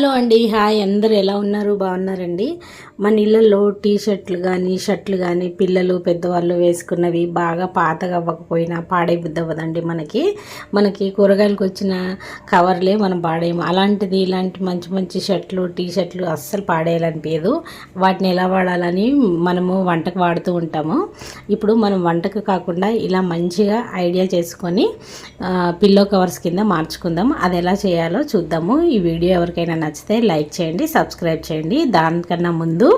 Hello అండి hi అందరు ఎలా ఉన్నారు? బాగున్నారండి. మన ఇళ్ళల్లో టీ షర్ట్లు కానీ షర్ట్లు కానీ పిల్లలు పెద్దవాళ్ళు వేసుకున్నవి బాగా పాతగా అవ్వకపోయినా పాడే అవ్వదండి మనకి. మనకి కూరగాయలకు వచ్చిన కవర్లే మనం పాడేయము. అలాంటిది ఇలాంటి మంచి మంచి షర్ట్లు టీ షర్ట్లు అస్సలు పాడేయాలనిపించదు వాటిని ఎలా వాడాలని మనము వంటకు వాడుతూ ఉంటాము. ఇప్పుడు మనం వంటకు కాకుండా ఇలా మంచిగా ఐడియా చేసుకొని పిల్లో కవర్స్ కింద మార్చుకుందాం. అది ఎలా చేయాలో చూద్దాము. ఈ వీడియో ఎవరికైనా నచ్చితే లైక్ చేయండి సబ్స్క్రైబ్ చేయండి. దానికన్నా ముందు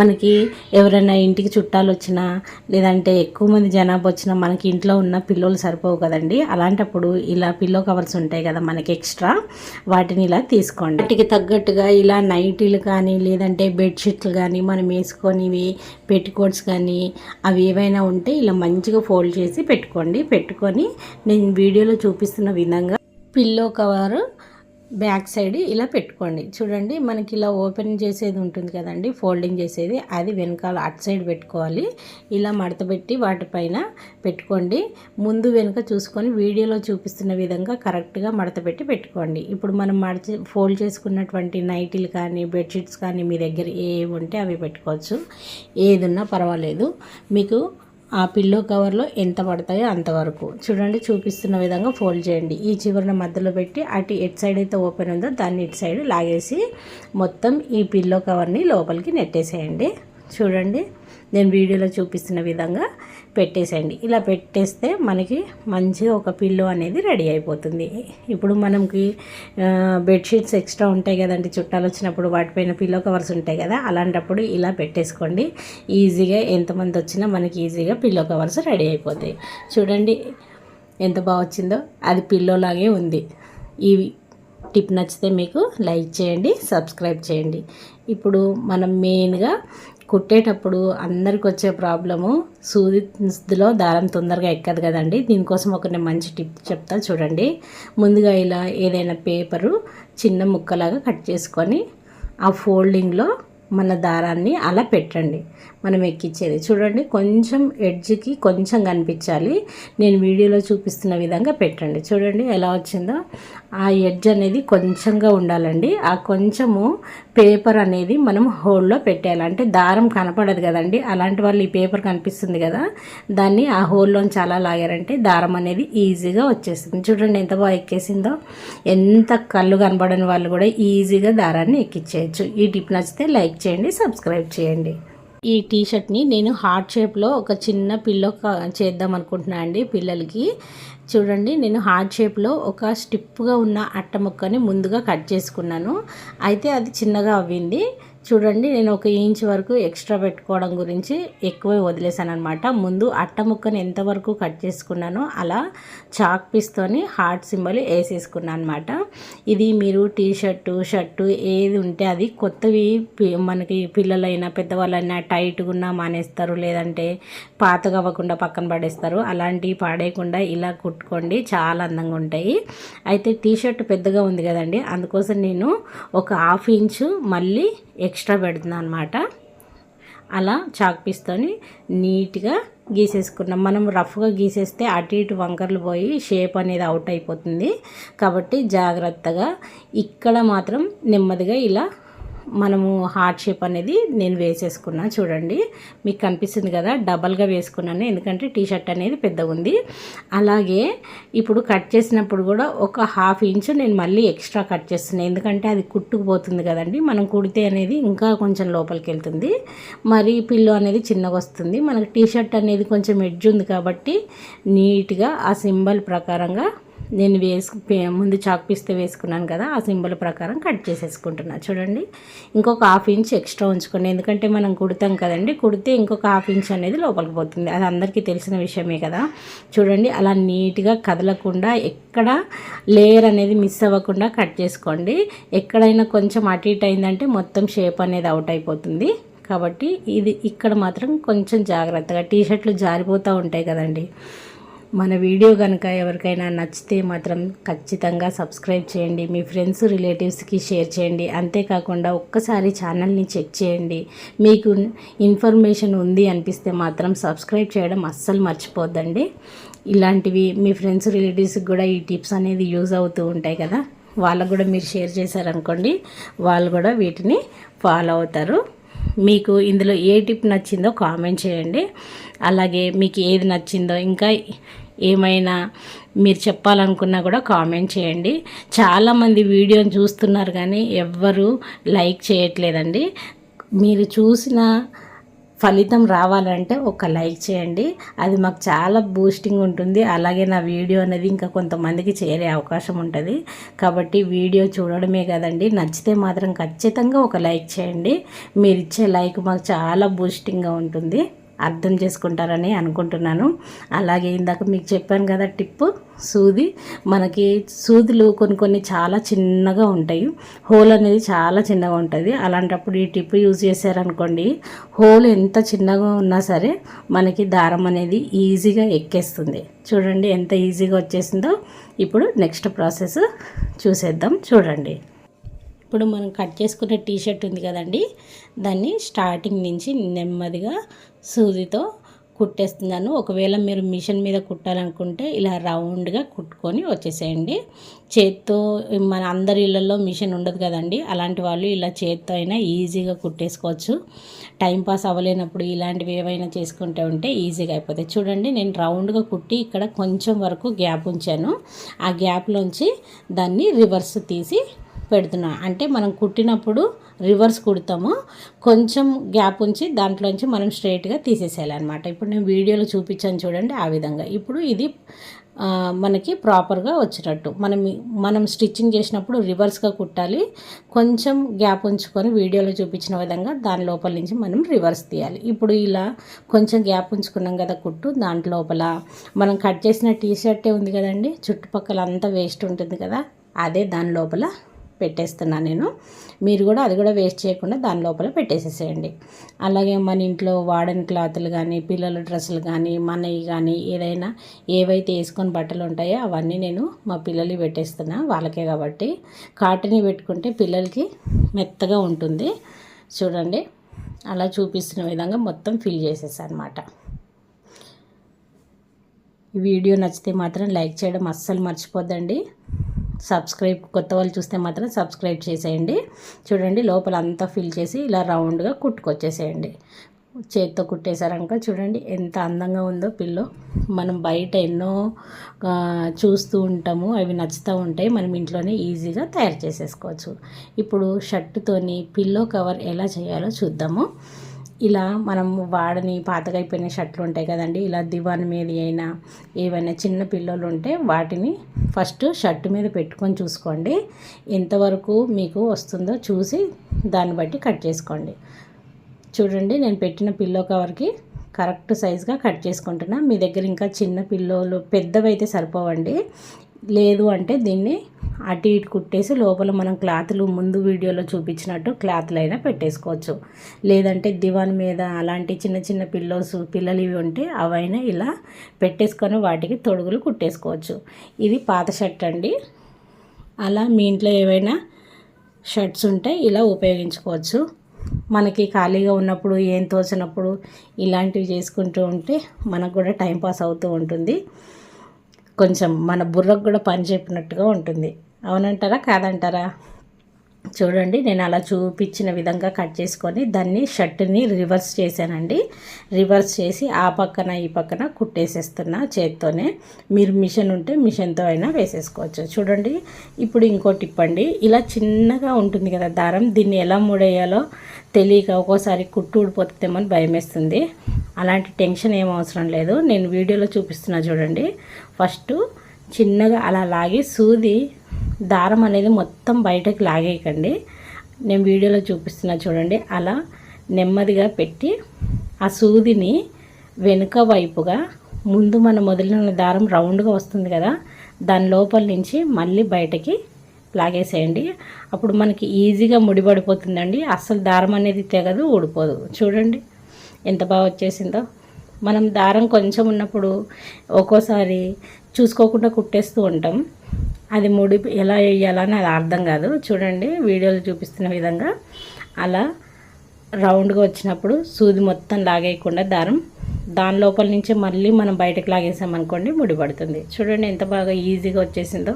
మనకి ఎవరైనా ఇంటికి చుట్టాలు వచ్చినా లేదంటే ఎక్కువ మంది జనాభా వచ్చినా మనకి ఇంట్లో ఉన్న పిల్లోలు సరిపోవు కదండి. అలాంటప్పుడు ఇలా పిల్లో కవర్స్ ఉంటాయి కదా మనకి ఎక్స్ట్రా వాటిని ఇలా తీసుకోండి. వాటికి తగ్గట్టుగా ఇలా నైటీలు కానీ లేదంటే బెడ్షీట్లు కానీ మనం వేసుకొనివి పెట్టుకోట్స్ కానీ అవి ఏవైనా ఉంటే ఇలా మంచిగా ఫోల్డ్ చేసి పెట్టుకోండి. పెట్టుకొని నేను వీడియోలో చూపిస్తున్న విధంగా పిల్లో కవర్ బ్యాక్ సైడ్ ఇలా పెట్టుకోండి. చూడండి మనకి ఇలా ఓపెన్ చేసేది ఉంటుంది కదండి ఫోల్డింగ్ చేసేది. అది వెనకాల అటు సైడ్ పెట్టుకోవాలి. ఇలా మడత పెట్టి వాటిపైన పెట్టుకోండి. ముందు వెనుక చూసుకొని వీడియోలో చూపిస్తున్న విధంగా కరెక్ట్గా మడత పెట్టి పెట్టుకోండి. ఇప్పుడు మనం మడత ఫోల్డ్ చేసుకున్నటువంటి నైటీలు కానీ బెడ్షీట్స్ కానీ మీ దగ్గర ఏవి ఉంటే అవి పెట్టుకోవచ్చు. ఏదున్నా పర్వాలేదు. మీకు ఆ పిల్లో కవర్లో ఎంత పడతాయో అంతవరకు. చూడండి చూపిస్తున్న విధంగా ఫోల్డ్ చేయండి. ఈ చివరిన మధ్యలో పెట్టి అటు ఎట్ సైడ్ అయితే ఓపెన్ ఉందో దాన్ని ఇటు సైడ్ లాగేసి మొత్తం ఈ పిల్లో కవర్ని లోపలికి నెట్టేసేయండి. చూడండి. నేను వీడియోలో చూపిస్తున్న విధంగా పెట్టేసేయండి. ఇలా పెట్టేస్తే మనకి మంచిగా ఒక పిల్లో అనేది రెడీ అయిపోతుంది. ఇప్పుడు మనకి బెడ్షీట్స్ ఎక్స్ట్రా ఉంటాయి కదండి. చుట్టాలు వచ్చినప్పుడు వాటిపైన పిల్లో కవర్స్ ఉంటాయి కదా అలాంటప్పుడు ఇలా పెట్టేసుకోండి. ఈజీగా ఎంతమంది వచ్చినా మనకి ఈజీగా పిల్లో కవర్స్ రెడీ అయిపోతాయి. చూడండి ఎంత బాగా వచ్చిందో. అది పిల్లోలాగే ఉంది. ఈ టిప్ నచ్చితే మీకు లైక్ చేయండి సబ్స్క్రైబ్ చేయండి. ఇప్పుడు మనం మెయిన్గా కుట్టేటప్పుడు అందరికి వచ్చే ప్రాబ్లము సూదిలో దారం తొందరగా ఎక్కదు కదండి. దీనికోసం ఒక నేను మంచి టిప్ చెప్తా చూడండి. ముందుగా ఇలా ఏదైనా పేపరు చిన్న ముక్కలాగా కట్ చేసుకొని ఆ ఫోల్డింగ్లో మన దారాన్ని అలా పెట్టండి. మనం ఎక్కించేది చూడండి కొంచెం ఎడ్జ్కి కొంచెం కనిపించాలి. నేను వీడియోలో చూపిస్తున్న విధంగా పెట్టండి. చూడండి ఎలా వచ్చిందో. ఆ ఎడ్జ్ అనేది కొంచెంగా ఉండాలండి. ఆ కొంచెము పేపర్ అనేది మనం హోల్లో పెట్టేయాలి. అంటే దారం కనపడదు కదండి. అలాంటి వాళ్ళు ఈ పేపర్ కనిపిస్తుంది కదా. దాన్ని ఆ హోల్లోంచి అలా లాగారంటే దారం అనేది ఈజీగా వచ్చేస్తుంది. చూడండి ఎంత బాగా ఎక్కేసిందో. ఎంత కళ్ళు కనపడని వాళ్ళు కూడా ఈజీగా దారాన్ని ఎక్కించేయచ్చు ఈ టిప్ నచ్చితే లైక్ చేయండి సబ్స్క్రైబ్ చేయండి. ఈ టీషర్ట్ని నేను హార్ట్ షేప్లో ఒక చిన్న పిల్లో చేద్దాం అనుకుంటున్నాను అండి పిల్లలకి. చూడండి నేను హార్ట్ షేప్లో ఒక స్టిప్గా ఉన్న అట్ట ముక్కని ముందుగా కట్ చేసుకున్నాను. అయితే అది చిన్నగా అవ్వింది. చూడండి నేను ఒక ఇంచ్ వరకు ఎక్స్ట్రా పెట్టుకోవడం గురించి ఎక్కువే వదిలేసాను అనమాట ముందు అట్ట ముక్కను ఎంతవరకు కట్ చేసుకున్నానో అలా చాక్ పీస్తోని హార్ట్ సింబల్ వేసేసుకున్నాను అనమాట ఇది మీరు టీ షర్టు షర్టు ఏది ఉంటే అది కొత్తవి మనకి పిల్లలైనా పెద్దవాళ్ళైనా టైట్గా ఉన్నా మానేస్తారు లేదంటే పాతగా అవ్వకుండా పక్కన పడేస్తారు. అలాంటివి పాడేయకుండా ఇలా కుట్టుకోండి చాలా అందంగా ఉంటాయి. అయితే టీ షర్ట్ పెద్దగా ఉంది కదండి అందుకోసం నేను ఒక హాఫ్ ఇంచు మళ్ళీ ఎక్స్ట్రా పెడుతున్నాను అనమాట అలా చాక్ పీస్తోని నీట్గా గీసేసుకున్నాం. మనం రఫ్గా గీసేస్తే అటు ఇటు వంకర్లు పోయి షేప్ అనేది అవుట్ అయిపోతుంది. కాబట్టి జాగ్రత్తగా ఇక్కడ మాత్రం నెమ్మదిగా ఇలా మనము హార్ట్ షేప్ అనేది నేను వేసేసుకున్నాను చూడండి మీకు కనిపిస్తుంది కదా డబల్గా వేసుకున్నాను. ఎందుకంటే టీ షర్ట్ అనేది పెద్దగా ఉంది. అలాగే ఇప్పుడు కట్ చేసినప్పుడు కూడా ఒక హాఫ్ ఇంచు నేను మళ్ళీ ఎక్స్ట్రా కట్ చేస్తున్నాను. ఎందుకంటే అది కుట్టుకుపోతుంది కదండి. మనం కుడితే అనేది ఇంకా కొంచెం లోపలికి వెళ్తుంది. మరి పిల్లో అనేది చిన్నగా వస్తుంది. మనకి టీ షర్ట్ అనేది కొంచెం ఎడ్జ్ ఉంది కాబట్టి నీట్గా ఆ సింబల్ ప్రకారంగా నేను వేసుకు ముందు చాక్ పీస్తే వేసుకున్నాను కదా ఆ సింబల్ ప్రకారం కట్ చేసేసుకుంటున్నా. చూడండి. ఇంకొక హాఫ్ ఇంచ్ ఎక్స్ట్రా ఉంచుకోండి. ఎందుకంటే మనం కుడతాం కదండి కుడితే ఇంకొక హాఫ్ ఇంచ్ అనేది లోపలికి పోతుంది. అది అందరికీ తెలిసిన విషయమే కదా. చూడండి అలా నీట్గా కదలకుండా ఎక్కడ లేయర్ అనేది మిస్ అవ్వకుండా కట్ చేసుకోండి. ఎక్కడైనా కొంచెం అటు ఇటు అయిందంటే మొత్తం షేప్ అనేది అవుట్ అయిపోతుంది. కాబట్టి ఇది ఇక్కడ మాత్రం కొంచెం జాగ్రత్తగా టీ షర్ట్లు జారిపోతూ ఉంటాయి కదండి. మన వీడియో కనుక ఎవరికైనా నచ్చితే మాత్రం ఖచ్చితంగా సబ్స్క్రైబ్ చేయండి మీ ఫ్రెండ్స్ రిలేటివ్స్కి షేర్ చేయండి. అంతేకాకుండా ఒక్కసారి ఛానల్ని చెక్ చేయండి. మీకు ఇన్ఫర్మేషన్ ఉంది అనిపిస్తే మాత్రం సబ్స్క్రైబ్ చేయడం అస్సలు మర్చిపోద్దండి. ఇలాంటివి మీ ఫ్రెండ్స్ రిలేటివ్స్కి కూడా ఈ టిప్స్ అనేది యూజ్ అవుతూ ఉంటాయి కదా. వాళ్ళకు కూడా మీరు షేర్ చేశారనుకోండి వాళ్ళు కూడా వీటిని ఫాలో అవుతారు. మీకు ఇందులో ఏ టిప్ నచ్చిందో కామెంట్ చేయండి. అలాగే మీకు ఏది నచ్చిందో ఇంకా ఏమైనా మీరు చెప్పాలనుకున్నా కూడా కామెంట్ చేయండి. చాలామంది వీడియోని చూస్తున్నారు కానీ ఎవ్వరూ లైక్ చేయట్లేదండి. మీరు చూసిన ఫలితం రావాలంటే ఒక లైక్ చేయండి. అది మాకు చాలా బూస్టింగ్ ఉంటుంది. అలాగే నా వీడియో అనేది ఇంకా కొంతమందికి చేరే అవకాశం ఉంటుంది. కాబట్టి వీడియో చూడడమే కదండి నచ్చితే మాత్రం ఖచ్చితంగా ఒక లైక్ చేయండి. మీరు ఇచ్చే లైక్ మాకు చాలా బూస్టింగ్గా ఉంటుంది. అర్థం చేసుకుంటారని అనుకుంటున్నాను. అలాగే ఇందాక మీకు చెప్పాను కదా టిప్పు సూది. మనకి సూదులు కొన్ని కొన్ని చాలా చిన్నగా ఉంటాయి. హోల్ అనేది చాలా చిన్నగా ఉంటుంది. అలాంటప్పుడు ఈ టిప్ యూజ్ చేశారనుకోండి హోల్ ఎంత చిన్నగా ఉన్నా సరే మనకి దారం అనేది ఈజీగా ఎక్కేస్తుంది. చూడండి ఎంత ఈజీగా వచ్చేసిందో. ఇప్పుడు నెక్స్ట్ ప్రాసెస్ చూసేద్దాం. చూడండి. ఇప్పుడు మనం కట్ చేసుకునే టీ షర్ట్ ఉంది కదండి దాన్ని స్టార్టింగ్ నుంచి నెమ్మదిగా సూదితో కుట్టేస్తున్నాను. ఒకవేళ మీరు మిషన్ మీద కుట్టాలనుకుంటే ఇలా రౌండ్గా కుట్టుకొని వచ్చేసేయండి. చేత్తో మన అందరి ఇళ్ళల్లో మిషన్ ఉండదు కదండి. అలాంటి వాళ్ళు ఇలా చేత్తో అయినా ఈజీగా కుట్టేసుకోవచ్చు. టైంపాస్ అవ్వలేనప్పుడు ఇలాంటివి ఏవైనా చేసుకుంటే ఉంటే ఈజీగా అయిపోతాయి. చూడండి నేను రౌండ్గా కుట్టి ఇక్కడ కొంచెం వరకు గ్యాప్ ఉంచాను. ఆ గ్యాప్లోంచి దాన్ని రివర్స్ తీసి పెడుతున్నా. అంటే మనం కుట్టినప్పుడు రివర్స్ కుడతాము. కొంచెం గ్యాప్ ఉంచి దాంట్లోంచి మనం స్ట్రైట్గా తీసేసేయాలన్నమాట. ఇప్పుడు నేను వీడియోలో చూపించాను చూడండి ఆ విధంగా. ఇప్పుడు ఇది మనకి ప్రాపర్గా వచ్చినట్టు మనం మనం స్టిచ్చింగ్ చేసినప్పుడు రివర్స్గా కుట్టాలి. కొంచెం గ్యాప్ ఉంచుకొని వీడియోలో చూపించిన విధంగా దాని లోపల నుంచి మనం రివర్స్ తీయాలి. ఇప్పుడు ఇలా కొంచెం గ్యాప్ ఉంచుకున్నాం కదా కుట్టు దాంట్ లోపల మనం కట్ చేసిన టీ షర్టే ఉంది కదండి చుట్టుపక్కల అంతా వేస్ట్ ఉంటుంది కదా అదే దాని లోపల పెట్టేస్తున్నాను నేను. మీరు కూడా అది కూడా వేస్ట్ చేయకుండా దాని లోపల పెట్టేసేసేయండి. అలాగే మన ఇంట్లో వాడని క్లాతులు కానీ పిల్లల డ్రెస్సులు కానీ మనవి కానీ ఏదైనా ఏవైతే వేసుకొని బట్టలు ఉంటాయో అవన్నీ నేను మా పిల్లలు పెట్టేస్తున్నా వాళ్ళకే కాబట్టి. కాటన్ పెట్టుకుంటే పిల్లలకి మెత్తగా ఉంటుంది. చూడండి. అలా చూపిస్తున్న విధంగా మొత్తం ఫిల్ చేసేసా అనమాట ఈ వీడియో నచ్చితే మాత్రం లైక్ చేయడం అస్సలు మర్చిపోద్దండి. సబ్స్క్రైబ్ కొత్త వాళ్ళు చూస్తే మాత్రం సబ్స్క్రైబ్ చేసేయండి. చూడండి లోపల అంతా ఫిల్ చేసి ఇలా రౌండ్గా కుట్టుకొచ్చేసేయండి. చేత్తో కుట్టేశారనుక చూడండి ఎంత అందంగా ఉందో పిల్లో. మనం బయట ఎన్నో చూస్తూ ఉంటాము అవి నచ్చుతూ ఉంటాయి. మనం ఇంట్లోనే ఈజీగా తయారు చేసేసుకోవచ్చు. ఇప్పుడు షర్టుతోని పిల్లో కవర్ ఎలా చేయాలో చూద్దాము. ఇలా మనం వాడని పాతకైపోయిన షర్ట్లు ఉంటాయి కదండి ఇలా దివాన్ మీద అయినా ఏవైనా చిన్న పిల్లలు ఉంటే వాటిని ఫస్ట్ షర్ట్ మీద పెట్టుకొని చూసుకోండి. ఎంతవరకు మీకు వస్తుందో చూసి దాన్ని బట్టి కట్ చేసుకోండి. చూడండి నేను పెట్టిన పిల్లో కవర్కి కరెక్ట్ సైజ్గా కట్ చేసుకుంటున్నా. మీ దగ్గర ఇంకా చిన్న పిల్లోలు పెద్దవైతే సరిపోవండి. లేదు అంటే దీన్ని అటు ఇటు కుట్టేసి లోపల మనం క్లాత్లు ముందు వీడియోలో చూపించినట్టు క్లాత్లు అయినా పెట్టేసుకోవచ్చు. లేదంటే దివాన్ మీద అలాంటి చిన్న చిన్న పిల్లోస్ పిల్లలు ఇవి ఉంటే అవైనా ఇలా పెట్టేసుకొని వాటికి తొడుగులు కుట్టేసుకోవచ్చు. ఇది పాత షర్ట్ అండి. అలా మీ ఇంట్లో ఏవైనా షర్ట్స్ ఉంటే ఇలా ఉపయోగించుకోవచ్చు. మనకి ఖాళీగా ఉన్నప్పుడు ఏం తోచినప్పుడు ఇలాంటివి చేసుకుంటూ ఉంటే మనకు కూడా టైంపాస్ అవుతూ ఉంటుంది. కొంచెం మన బుర్రకు కూడా పని చెప్పినట్టుగా ఉంటుంది. అవునంటారా? కాదంటారా? చూడండి నేను అలా చూపించిన విధంగా కట్ చేసుకొని దాన్ని షర్ట్ని రివర్స్ చేశానండి. రివర్స్ చేసి ఆ పక్కన ఈ పక్కన కుట్టేసేస్తున్నా చేత్తోనే. మీరు మిషన్ ఉంటే మిషన్తో అయినా వేసేసుకోవచ్చు. చూడండి ఇప్పుడు ఇంకో టిప్ అండి. ఇలా చిన్నగా ఉంటుంది కదా దారం దీన్ని ఎలా ముడేయాలో తెలియక ఒక్కోసారి కుట్టు ఊడిపోతుందేమో భయం వేస్తుంది అలాంటి టెన్షన్ ఏం అవసరం లేదు. నేను వీడియోలో చూపిస్తున్నా చూడండి. ఫస్ట్ చిన్నగా అలా లాగి సూది దారం అనేది మొత్తం బయటకు లాగేయకండి. నేను వీడియోలో చూపిస్తున్నా చూడండి. అలా నెమ్మదిగా పెట్టి ఆ సూదిని వెనుక వైపుగా ముందు మనం మొదలైన దారం రౌండ్గా వస్తుంది కదా దాని లోపల నుంచి మళ్ళీ బయటకి లాగేసేయండి. అప్పుడు మనకి ఈజీగా ముడిపడిపోతుందండి. అస్సలు దారం అనేది తెగదు ఊడిపోదు. చూడండి ఎంత బాగా వచ్చేసిందో. మనం దారం కొంచెం ఉన్నప్పుడు ఒక్కోసారి చూసుకోకుండా కుట్టేస్తూ ఉంటాం. అది ముడి ఎలా వేయాలని అది అర్థం కాదు. చూడండి వీడియోలో చూపిస్తున్న విధంగా అలా రౌండ్గా వచ్చినప్పుడు సూది మొత్తం లాగేయకుండా దారం దాని లోపల నుంచి మళ్ళీ మనం బయటకు లాగేసామనుకోండి ముడిపడుతుంది. చూడండి ఎంత బాగా ఈజీగా వచ్చేసిందో.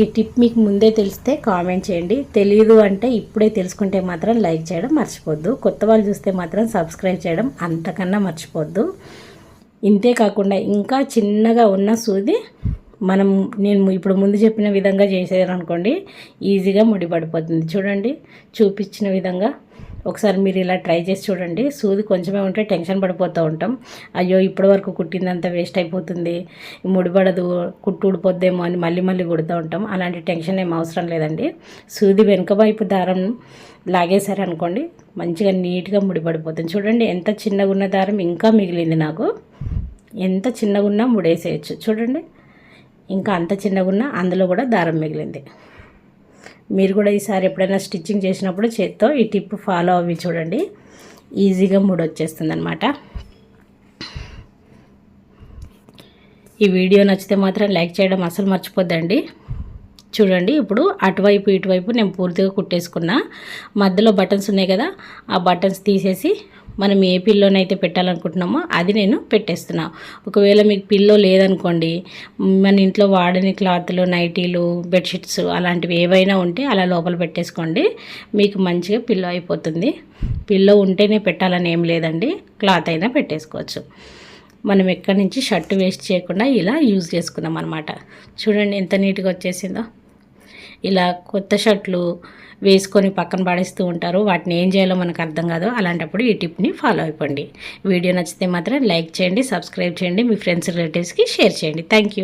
ఈ టిప్ మీకు ముందే తెలిస్తే కామెంట్ చేయండి. తెలియదు అంటే ఇప్పుడే తెలుసుకుంటే మాత్రం లైక్ చేయడం మర్చిపోద్దు. కొత్త వాళ్ళు చూస్తే మాత్రం సబ్స్క్రైబ్ చేయడం అంతకన్నా మర్చిపోద్దు. ఇంతే కాకుండా ఇంకా చిన్నగా ఉన్న సూది మనం నేను ఇప్పుడు ముందు చెప్పిన విధంగా చేసేదనుకోండి ఈజీగా ముడిపడిపోతుంది. చూడండి చూపించిన విధంగా. ఒకసారి మీరు ఇలా ట్రై చేసి చూడండి. సూది కొంచెమే ఉంటే టెన్షన్ పడిపోతూ ఉంటాం. అయ్యో ఇప్పటి వరకు కుట్టిందంతా వేస్ట్ అయిపోతుంది. ముడిపడదు కుట్టు ఊడిపోద్దేమో అని మళ్ళీ మళ్ళీ కుడుతూ ఉంటాం. అలాంటి టెన్షన్ ఏం అవసరం లేదండి. సూది వెనుక వైపు దారం లాగేశారనుకోండి మంచిగా నీట్గా ముడిపడిపోతుంది. చూడండి ఎంత చిన్నగా ఉన్న దారం ఇంకా మిగిలింది నాకు. ఎంత చిన్నగా ఉన్నా ముడేసేయచ్చు. చూడండి ఇంకా అంత చిన్నగా ఉన్నా అందులో కూడా దారం మిగిలింది. మీరు కూడా ఈసారి ఎప్పుడైనా స్టిచ్చింగ్ చేసినప్పుడు చేత్తో ఈ టిప్ ఫాలో అవి చూడండి. ఈజీగా మూడు వచ్చేస్తుంది అనమాట ఈ వీడియో నచ్చితే మాత్రం లైక్ చేయడం అసలు మర్చిపోద్దండి. చూడండి ఇప్పుడు అటువైపు ఇటువైపు నేను పూర్తిగా కుట్టేసుకున్నా. మధ్యలో బటన్స్ ఉన్నాయి కదా ఆ బటన్స్ తీసేసి మనం ఏ పిల్లోనైతే పెట్టాలనుకుంటున్నామో అది నేను పెట్టేస్తున్నా. ఒకవేళ మీకు పిల్లో లేదనుకోండి మన ఇంట్లో వాడని క్లాత్లు నైటీలు బెడ్షీట్స్ అలాంటివి ఏవైనా ఉంటే అలా లోపల పెట్టేసుకోండి. మీకు మంచిగా పిల్లో అయిపోతుంది. పిల్లో ఉంటేనే పెట్టాలని ఏం లేదండి. క్లాత్ అయినా పెట్టేసుకోవచ్చు. మనం ఎక్కడి నుంచి షర్ట్ వేస్ట్ చేయకుండా ఇలా యూజ్ చేసుకున్నాం అనమాట చూడండి ఎంత నీట్గా వచ్చేసిందో. ఇలా కొత్త షర్ట్లు వేసుకొని పక్కన పడేస్తూ ఉంటారు. వాటిని ఏం చేయాలో మనకు అర్థం కాదు. అలాంటప్పుడు ఈ టిప్ని ఫాలో అయిపోండి. వీడియో నచ్చితే మాత్రం లైక్ చేయండి సబ్స్క్రైబ్ చేయండి మీ ఫ్రెండ్స్ రిలేటివ్స్కి షేర్ చేయండి. థ్యాంక్